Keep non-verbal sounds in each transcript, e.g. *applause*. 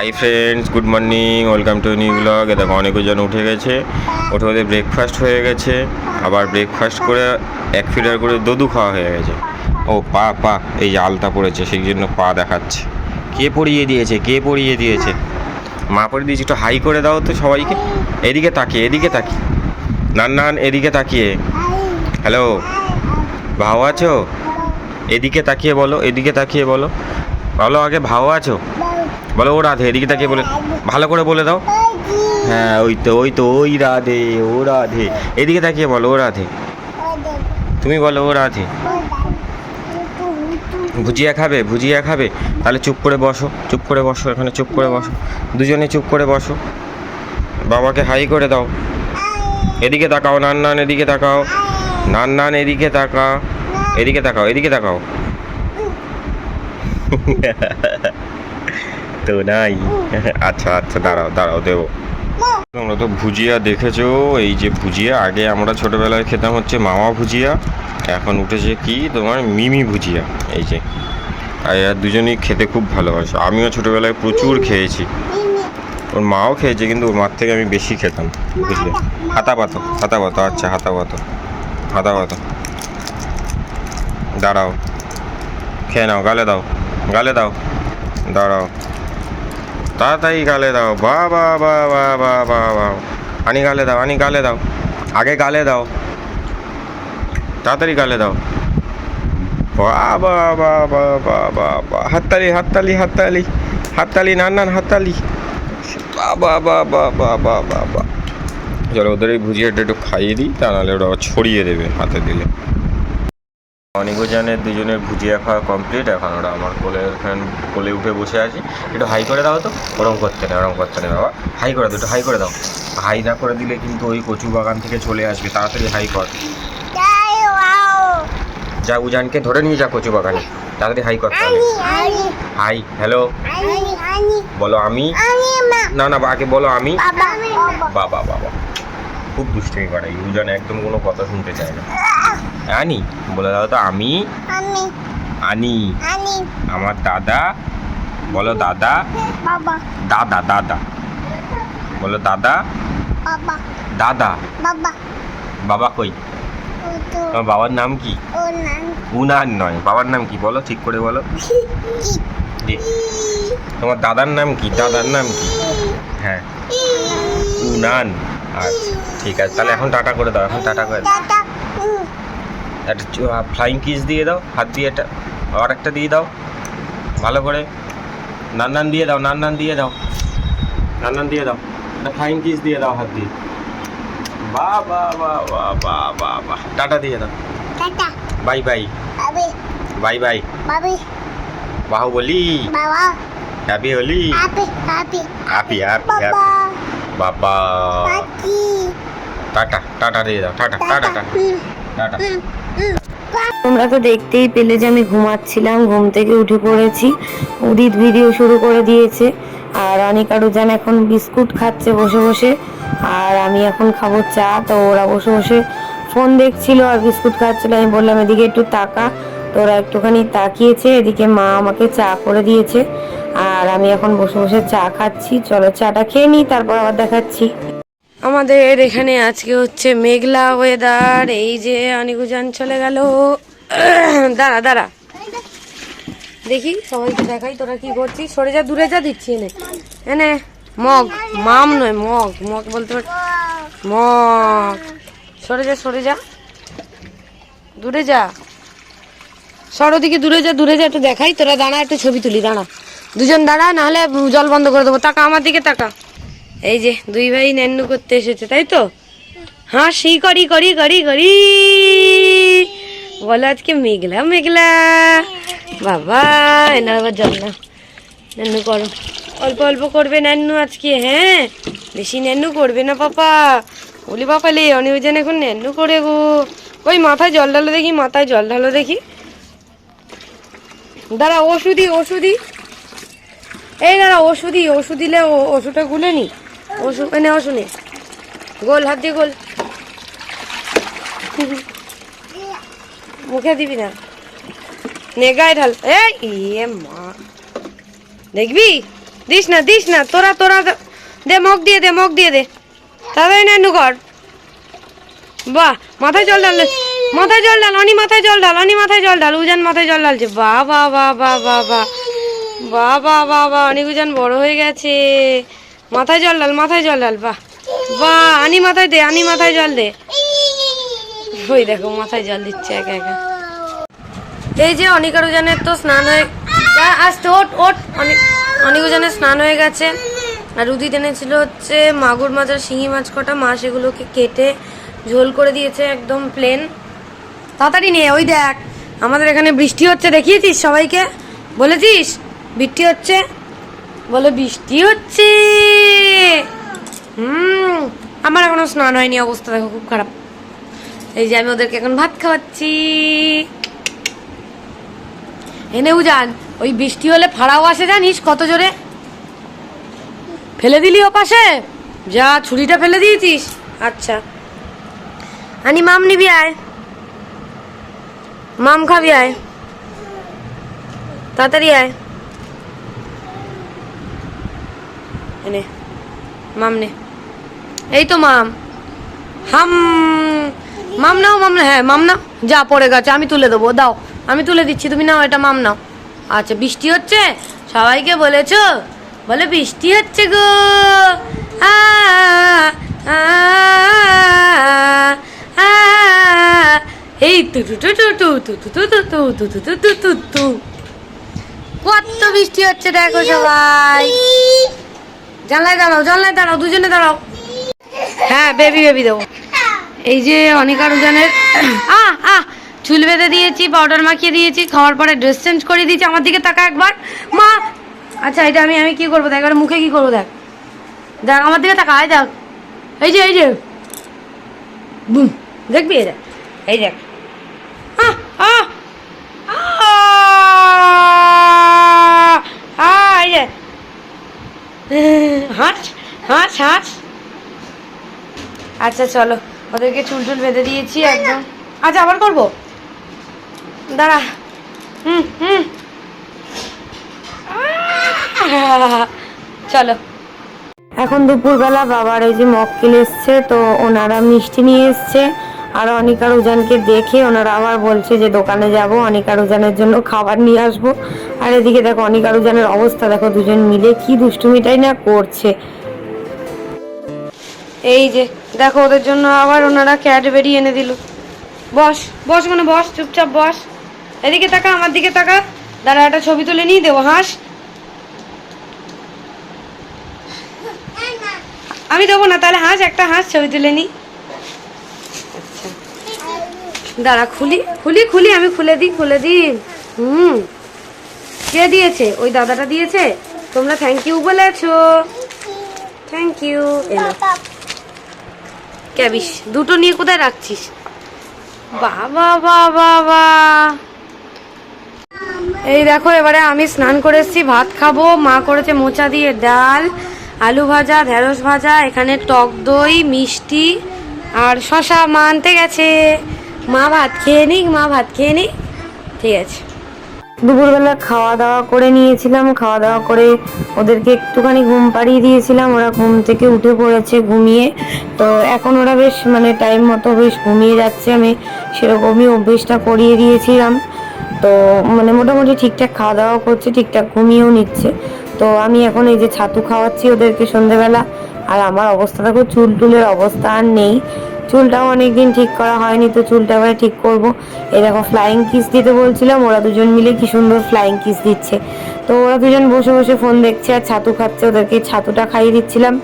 Hi friends good morning welcome to new blog দেখো অনেকজন উঠে গেছে। উঠে ওদের ব্রেকফাস্ট হয়ে গেছে। আবার ব্রেকফাস্ট করে এক ফিটার করে দদু খাওয়া হয়ে গেছে। ও পা পা, এই আলতা পড়েছে, সেই জন্য পা দেখাচ্ছে। কে পরিয়ে দিয়েছে, কে পরিয়ে দিয়েছে? মা পরিয়ে দিয়েছে, একটু হাই করে দাও তো সবাইকে। এদিকে তাকিয়ে এদিকে তাকিয়ে। নান নান, এদিকে তাকিয়ে। হ্যালো ভাও আছো? এদিকে তাকিয়ে বলো, এদিকে তাকিয়ে বলো। বলো আগে ভাও আছো? বলো, ও রাধে, এদিকে তাকিয়ে বলে, ভালো করে বলে দাও। হ্যাঁ ওই তো ওই তো, ওই রাধে, ও রাধে। এদিকে তাকিয়ে বলো, ও রাধে। তুমি বলো, ও রাধে। ভুজিয়া খাবে ভুজিয়া খাবে? তাহলে চুপ করে বসো, চুপ করে বসো, এখানে চুপ করে বসো। দুজনে চুপ করে বসো। বাবাকে হাই করে দাও। এদিকে তাকাও নান নান এদিকে তাকাও। নান নান এদিকে তাকাও এদিকে তাকাও এদিকে তাকাও। তো নাই। *laughs* আচ্ছা আচ্ছা দাঁড়াও দাঁড়াও, দেবো। তোমরা তো ভুজিয়া দেখেছ, এই যে ভুজিয়া, আগে আমরা ছোটবেলায় খেতাম হচ্ছে মামা ভুজিয়া, এখন উঠেছে কি তোমার মিমি ভুজিয়া, এই যে। আর দুজনেই খেতে খুব ভালোবাসে, আমিও ছোটবেলায় প্রচুর খেয়েছি। ওর মাও খেয়েছে, কিন্তু ওর মার থেকে আমি বেশি খেতাম বুঝলে হাতা পাতো হাতা পাতো আচ্ছা হাতা পাতো হাতা পাতো দাঁড়াও, খেয়ে নাও, গালে দাও গালে দাও, দাঁড়াও। তাড়াতাড়ি গালে দাও বা বা বা বা বা বা বা আনি গালে দাও আনি গালে দাও আগে গালে দাও তাড়াতাড়ি গালে দাও বা বা বা বা বা বা বা হাততালি হাততালি হাততালি হাততালি নান নান হাততালি বা বা বা বা বা বা বা বা চলো ওদের এই ভুজিয়াটা একটু খাইয়ে দিই তা নাহলে ওরা ছড়িয়ে দেবে হাতে দিলে অনেকজনের দুজনের ভুজিয়া খাওয়া কমপ্লিট এখন ওরা আমার কোলে কোলে উঠে বসে আছে। একটু হাই করে দাও তো। ওরম করতে নেই ওরম করতে নেই বাবা। হাই করে দাও একটু হাই করে দাও। হাই না করে দিলে কিন্তু ওই কচু বাগান থেকে চলে আসবে। তাড়াতাড়ি হাই কর। যা উজানকে ধরে নিয়ে যা কচু বাগানে। তাড়াতাড়ি হাই কর। হাই হ্যালো বলো আমি? না না আগে বলো আমি। বাবা বাবা। খুব দুষ্টুমি করে ইউজান একদম কোনো কথা শুনতে চায় না। আনি। বলে দাও তো আমি আনি। আমার দাদা বলো দাদা। দাদা দাদা। বলো দাদা। দাদা। বাবা। কই? তোমার বাবার নাম কি? উনান নয়। বাবার নাম কি বলো ঠিক করে বলো। তোমার দাদার নাম কি? দাদার নাম কি? হ্যাঁ। উনান। আচ্ছা ঠিক আছে। তাহলে এখন টাটা করে দাও এখন টাটা করে দাও। একটা ফ্লাইং কিস দিয়ে দাও হাত দিয়ে একটা আর একটা দিয়ে দাও ভালো করে নান নান দিয়ে দাও নান নান দিয়ে দাও নান নান দিয়ে দাও একটা ফ্লাইং কিস দিয়ে দাও হাত দিয়ে। বা বা বা বা বা বা বা টাটা দিয়ে দাও। Bye bye. Bye bye. Baahubali. Happy Holi. Happy happy. Happy বাবা। টাটা টাটা দিয়ে দাও টাটা টাটা টাটা। তোমরা তো দেখতেই পেলে যে আমি ঘুমাচ্ছিলাম, ঘুম থেকে উঠে পড়েছি। উদিত ভিডিও শুরু করে দিয়েছে। আর অনিকা রুজান এখন বিস্কুট খাচ্ছে বসে বসে। আর আমি এখন খাব চা। তো ওরা বসে বসে ফোন দেখছিল আর বিস্কুট খাচ্ছিল। আমি বললাম, এদিকে একটু তাকা। তো ওরা একটুখানি তাকিয়েছে। এদিকে মা আমাকে চা করে দিয়েছে। আর আমি এখন বসে বসে চা খাচ্ছি। চলো, চাটা খেয়ে নিই, তারপর আবার দেখাচ্ছি। আমাদের এখানে আজকে হচ্ছে মেঘলা ওয়েদার এই যে অনিকুজান চলে গেল। *clears throat* দাঁড়া দাঁড়া। দেখি, সবাইকে দেখাই তোরা কি করছিস? সরে যা, দূরে যা দিচ্ছি এনে। এনে, মগ, মাম নয়, মগ মগ বলতে পার মগ। সরে যা সরে যা। দূরে যা। সর ওদিকে, দূরে যা দূরে যা, একটু দেখাই। তোরা দাঁড়া, একটু ছবি তুলি, দাঁড়া। দুজন দাঁড়া, নাহলে জল বন্ধ করে দেবো। তাকা, আমার দিকে তাকা। এই যে দুই ভাই নেন্নু করতে এসেছে, তাই তো? হ্যাঁ সেই করি করি করি করি। বলো আজকে মেঘলা মেঘলা। বাবা এনার আবার জল না। নেন্নু করো। অল্প অল্প করবে নেন্নু আজকে হ্যাঁ? বেশি নেন্নু করবে না পাপা। বলি বাপা লে অনির্জন এখন নেন্নু করে গো। ওই মাথায় জল ঢালো দেখি, মাথায় জল ঢালো দেখি। দাঁড়া ওষুধি ওষুধি এই দাঁড়া, ওষুধই, ওষুধ দিলে ওষুধটা গুলে নি। ওষুধ এনে ওষুধ নে গোল, হাত দিয়ে গোল। মুখে দিবি না। নে, গায়ে ঢাল। এই ইয়ে মা। দেখবি? দিস না দিস না। তোরা তোরা দে মগ দিয়ে দে, মগ দিয়ে দে। তাড়াতাড়ি নানু কর বাহ, মাথায় জল ঢাল মাথায় জল ঢাল, অনি মাথায় জল ঢাল, অনি মাথায় জল ঢাল, উজান মাথায় জল ঢালছে। বাহ বাহ বাহ বাহ বাহ বাহ। বাহ বাহ বাহ বাহ, অনেক উজান বড় হয়ে গেছে। মাথায় জল ঢাল, মাথায় জল ঢাল, বাহ। বাহ আনি মাথায় দে, আনি মাথায় জল দে। ওই দেখো, মাথায় জল দিচ্ছে একা একা। এই যে অনিকার উজানের তো স্নান হয়ে আসতে ওট ওট অনেক অনেক উজানের স্নান হয়ে গেছে। আর উদিত এনেছিল হচ্ছে মাগুর মাছ আর শিঙি মাছ কটা। মা সেগুলোকে কেটে ঝোল করে দিয়েছে একদম প্লেন তাড়াতাড়ি নে, ওই দেখ। আমাদের এখানে বৃষ্টি হচ্ছে, দেখিয়েছিস সবাইকে? বলেছিস? বৃষ্টি হচ্ছে? বলে বৃষ্টি হচ্ছে। হুম, আমার এখনও স্নান হয়নি, অবস্থা দেখো খুব খারাপ। এই যে আমি ওদেরকে এখন ভাত খাওয়াচ্ছি। এনেও যান ওই বৃষ্টি হলে ফাড়াও আসে জানিস কত জোরে? ফেলে দিলি ও পাশে? যা, ছুরিটা ফেলে দিয়েছিস। আচ্ছা। আনি মাম নিবি আয়। মাম খাবি আয়। তাড়াতাড়ি আয়। এনে মাম নে এই তো মাম হাম মাম নাও মাম হ্যাঁ মাম নাও যা পড়ে গেছে আমি তুলে দেবো দাও আমি তুলে দিচ্ছি তুমি নাও এটা মাম নাও আচ্ছা বৃষ্টি হচ্ছে সবাইকে বলেছ বলে বৃষ্টি হচ্ছে গো এই তু টু টু টু টু টু টু টু টু টু টু টু টু টু টু কত বৃষ্টি হচ্ছে দেখো সবাই জানলায় দাঁড়াও জানলায় দাঁড়াও, দুজনে দাঁড়াও। হ্যাঁ বেবি বেবি দেবো। এই যে অনিকার উজানের আহ চুল বেঁধে দিয়েছি পাউডার মাখিয়ে দিয়েছি, খাওয়ার পরে ড্রেস চেঞ্জ করে দিয়েছি, আমার দিকে তাকা একবার। মা আচ্ছা এটা আমি আমি কি করব দেখ মুখে কি করব দেখ। দেখ, আমার দিকে তাকা, এই দেখ। এই যে এই যে। দেখবি? এই দেখ এই দেখ আহ আহ আহ, আহ, এই যে হাঁস হাঁস হাঁস আচ্ছা চলো। ওদেরকে চুল টুল বেঁধে দিয়েছি একদম। আচ্ছা আবার করব? দাঁড়া। হুম হুম। চলো। এখন দুপুরবেলা বাবার ওই যে মক্কেল এসছে তো ওনারা মিষ্টি নিয়ে এসছে। আর অনিকার উজানকে দেখে ওনারা আবার বলছে যে দোকানে যাব অনিকার উজানের জন্য খাবার নিয়ে আসব। আর এদিকে দেখো অনিকার উজানের অবস্থা দেখো দুজন মিলে কি দুষ্টুমিটাই না করছে। এই যে দেখো, ওদের জন্য আবার ওনারা ক্যাডবেরি এনে দিল। বস বস মানে বস, চুপচাপ বস। এদিকে তাকা, আমার দিকে তাকা। দাঁড়া, একটা ছবি তুলে নিয়ে দেবো, হাস। আমি দেবো না, তাহলে হাঁস, একটা হাঁস, ছবি তুলে নি। দাঁড়া, খুলি খুলি খুলি, আমি খুলে দিই খুলে দিই। হুম। কে দিয়েছে? ওই দাদাটা দিয়েছে? তোমরা থ্যাংক ইউ বলেছ। Thank you ক্যাবিস? দুটো নিয়ে কোথায় রাখছিস? বাবা বাবা বা এই দেখো, এবারে আমি স্নান করে এসেছি, ভাত খাব। মা করেছে মোচা দিয়ে ডাল, আলু ভাজা, ঢেঁড়স ভাজা, এখানে টক দই, মিষ্টি আর শশা মা আনতে গেছে। মা ভাত খেয়ে নিক, মা ভাত খেয়ে নিক। ঠিক আছে। দুপুরবেলা খাওয়া দাওয়া করে নিয়েছিলাম, খাওয়া দাওয়া করে ওদেরকে একটুখানি ঘুম পাড়িয়ে দিয়েছিলাম। ওরা ঘুম থেকে উঠে পড়েছে ঘুমিয়ে। তো এখন ওরা বেশ মানে টাইম মতো বেশ ঘুমিয়ে যাচ্ছে। আমি সেরকমই অভ্যেসটা করিয়ে দিয়েছিলাম। তো মানে মোটামুটি ঠিকঠাক খাওয়া দাওয়া করছে, ঠিকঠাক ঘুমিয়েও নিচ্ছে। তো আমি এখন এই যে ছাতু খাওয়াচ্ছি ওদেরকে সন্ধেবেলা। আর আমার অবস্থাটা খুব চুল টুলের অবস্থা আর নেই। চুলটাও অনেকদিন ঠিক করা হয়নি তো চুলটা এবারে ঠিক করব। এই দেখো ফ্লাইং কিস দিতে বলছিলাম, ওরা দুজন মিলে কি সুন্দর ফ্লাইং কিস দিচ্ছে। তো ওরা দুজন বসে বসে ফোন দেখছে আর ছাতু খাচ্ছে, ওদেরকে ছাতুটা খাইয়ে দিচ্ছিলাম।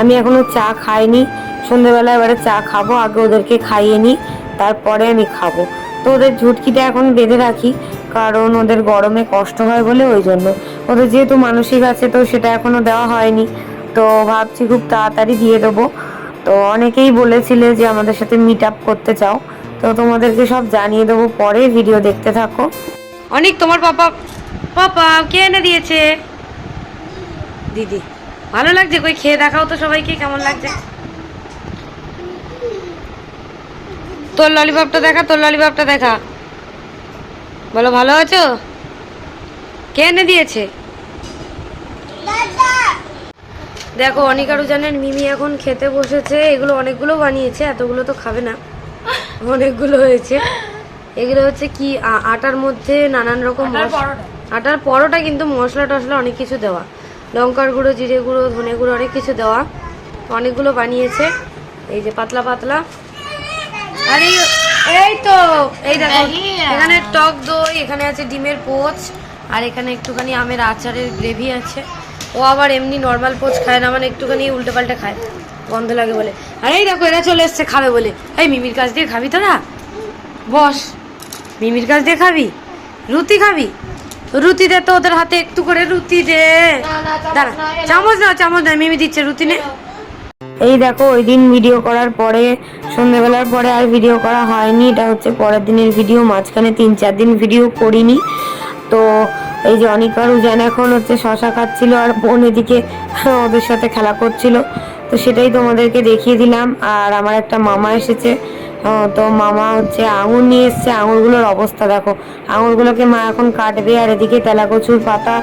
আমি এখনও চা খাইনি সন্ধ্যেবেলা এবারে চা খাব, আগে ওদেরকে খাইয়ে নিই, তারপরে আমি খাব। তো ওদের ঝুটকিটা এখন বেঁধে রাখি, কারণ ওদের গরমে কষ্ট হয় বলে ওই জন্য। ওদের যেহেতু মানসিক আছে তো সেটা এখনও দেওয়া হয়নি, তো ভাবছি খুব তাড়াতাড়ি দিয়ে দেবো। তো অনেকেই বলেছিলে যে আমাদের সাথে মিট আপ করতে চাও। তো তোমাদেরকে সব জানিয়ে দেবো পরে ভিডিও দেখতে থাকো। অনেক তোমার পাপা পাপা, কে এনে দিয়েছে? দিদি, ভালো লাগছে কই? খেয়ে দেখাও তো সবাইকে, কেমন লাগছে? তোর ললিপপটা দেখা, তোর ললিপপটা দেখা। বলো, ভালো আছো? কে এনে দিয়েছে? দেখো অনিকারু জানেন মিমি এখন খেতে বসেছে। এগুলো অনেকগুলো বানিয়েছে এতগুলো তো খাবে না। অনেকগুলো হয়েছে। এগুলো হচ্ছে কি আটার মধ্যে নানান রকম আটার পরোটা। কিন্তু মশলা টশলা অনেক কিছু দেওয়া। লঙ্কার গুঁড়ো জিরে গুঁড়ো ধনে গুঁড়ো অনেক কিছু দেওয়া। অনেকগুলো বানিয়েছে। এই যে পাতলা পাতলা। আর এই তো এই দেখো এখানে টক দই এখানে আছে ডিমের পোচ আর এখানে একটুখানি আমের আচারের গ্রেভি আছে। ও আবার এমনি নর্মাল পোচ খায় না মানে একটুখানি উল্টে পাল্টে খায়। গন্ধ লাগে বলে। আর এই দেখো এরা চলে এসছে খাবে বলে। এই মিমির কাছ দিয়ে খাবি তোরা বস মিমির কাছ দিয়ে খাবি? রুটি খাবি? রুটি দে তো ওদের হাতে একটু করে রুটি দে। দাঁড়া চামচ না চামচ না মিমি দিচ্ছে রুটি নে। এই দেখো ওই দিন ভিডিও করার পরে সন্ধ্যেবেলার পরে আর ভিডিও করা হয়নি। এটা হচ্ছে পরের দিনের ভিডিও মাঝখানে তিন চার দিন ভিডিও করিনি। তো এই যে অনিকার উজান এখন হচ্ছে শশা খাচ্ছিল আর বোন এদিকে ওদের সাথে খেলা করছিল। তো সেটাই তোমাদেরকে দেখিয়ে দিলাম। আর আমার একটা মামা এসেছে। তো মামা হচ্ছে আঙুর নিয়ে এসছে। আঙুরগুলোর অবস্থা দেখো। আঙুরগুলোকে মা এখন কাটবে আর এদিকে তেলাকচুর পাতা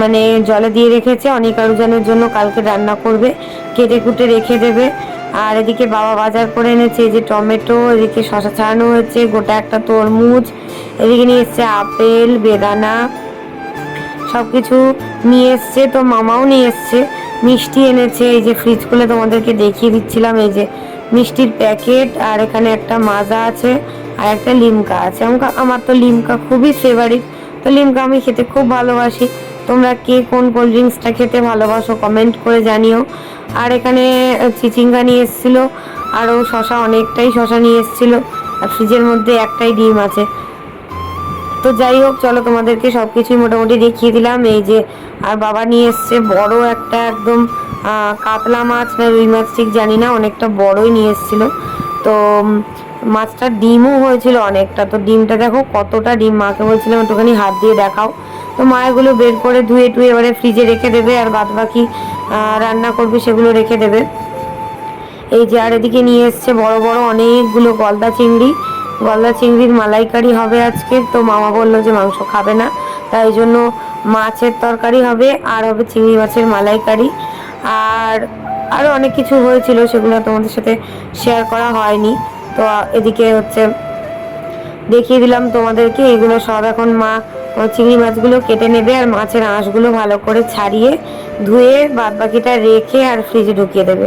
মানে জলে দিয়ে রেখেছে। অনিকারুজানের জন্য কালকে রান্না করবে। কেটে কুটে রেখে দেবে। আর এদিকে বাবা বাজার করে এনেছে যে টমেটো, এদিকে শশা ছাড়ানো হয়েছে, গোটা একটা তরমুজ, এদিকে নিয়ে এসছে আপেল, বেদানা সব কিছু নিয়ে এসছে, তো মামাও নিয়ে এসছে। মিষ্টি এনেছে, এই যে ফ্রিজ খুলে তোমাদেরকে দেখিয়ে দিচ্ছিলাম, এই যে মিষ্টির প্যাকেট, আর এখানে একটা মাজা আছে, আর একটা লিমকা আছে। আমার তো লিমকা খুবই ফেভারিট তো লিমকা আমি খেতে খুব ভালোবাসি। তোমরা কে কোন কোল্ড ড্রিঙ্কসটা খেতে ভালোবাসো কমেন্ট করে জানিও। আর এখানে চিচিঙ্গা নিয়ে এসেছিল, আরও শশা, অনেকটাই শশা নিয়ে এসেছিল। আর ফ্রিজের মধ্যে একটাই ডিম আছে। তো যাই হোক, চলো তোমাদেরকে সব কিছুই মোটামুটি দেখিয়ে দিলাম। এই যে, আর বাবা নিয়ে এসছে বড় একটা একদম কাতলা মাছ না রুই মাছ, ঠিক জানি না, অনেকটা বড়ই নিয়ে এসেছিল। তো মাছটার ডিমও হয়েছিল অনেকটা। তো ডিমটা দেখো কতটা ডিম, মাকে বলছিলাম একটুখানি হাত দিয়ে দেখাও। তো মা এগুলো বের করে ধুয়ে টুয়ে এবারে ফ্রিজে রেখে দেবে আর বাদ বাকি রান্না করবে সেগুলো রেখে দেবে। এই যে আর এদিকে নিয়ে এসছে বড় বড় অনেকগুলো গলদা চিংড়ি। গলদা চিংড়ির মালাইকারি হবে আজকে। তো মামা বলল যে মাংস খাবে না, তাই জন্য মাছের তরকারি হবে আর হবে চিংড়ি মাছের মালাইকারি। আর আরও অনেক কিছু হয়েছিল সেগুলো তোমাদের সাথে শেয়ার করা হয়নি। তো এদিকে হচ্ছে দেখিয়ে দিলাম তোমাদেরকে। এগুলো সব এখন মা চিংড়ি মাছগুলো কেটে নেবে আর মাছের আঁশগুলো ভালো করে ছাড়িয়ে ধুয়ে বাদ বাকিটা রেখে আর ফ্রিজে ঢুকিয়ে দেবে।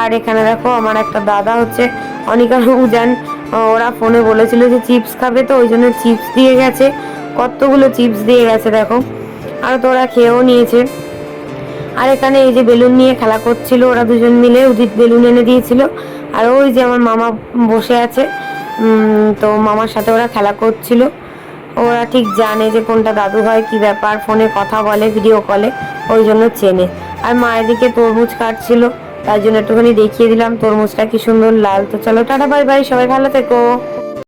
আর এখানে দেখো আমার একটা দাদা হচ্ছে, অনিকা উজান ওরা ফোনে বলেছিল যে চিপস খাবে তো ওই জন্য চিপস দিয়ে গেছে, কতগুলো চিপস দিয়ে গেছে দেখো। আর তো ওরা খেয়েও নিয়েছে। আর এখানে এই যে বেলুন নিয়ে খেলা করছিল, ওরা দুজন মিলে উদিত বেলুন এনে দিয়েছিল। আর ওই যে আমার মামা বসে আছে তো মামার সাথে ওরা খেলা করছিল। ওরা ঠিক জানে যে কোনটা দাদু হয়, কি ব্যাপার, ফোনে কথা বলে ভিডিও কলে ওই জন্য চেনে। আর মায়ের দিকে তরমুজ কাটছিল, তার জন্য একটুখানি দেখিয়ে দিলাম, তরমুজটা কি সুন্দর লাল। তো চলো, টাটা বাই বাই সবাই ভালো থেকো।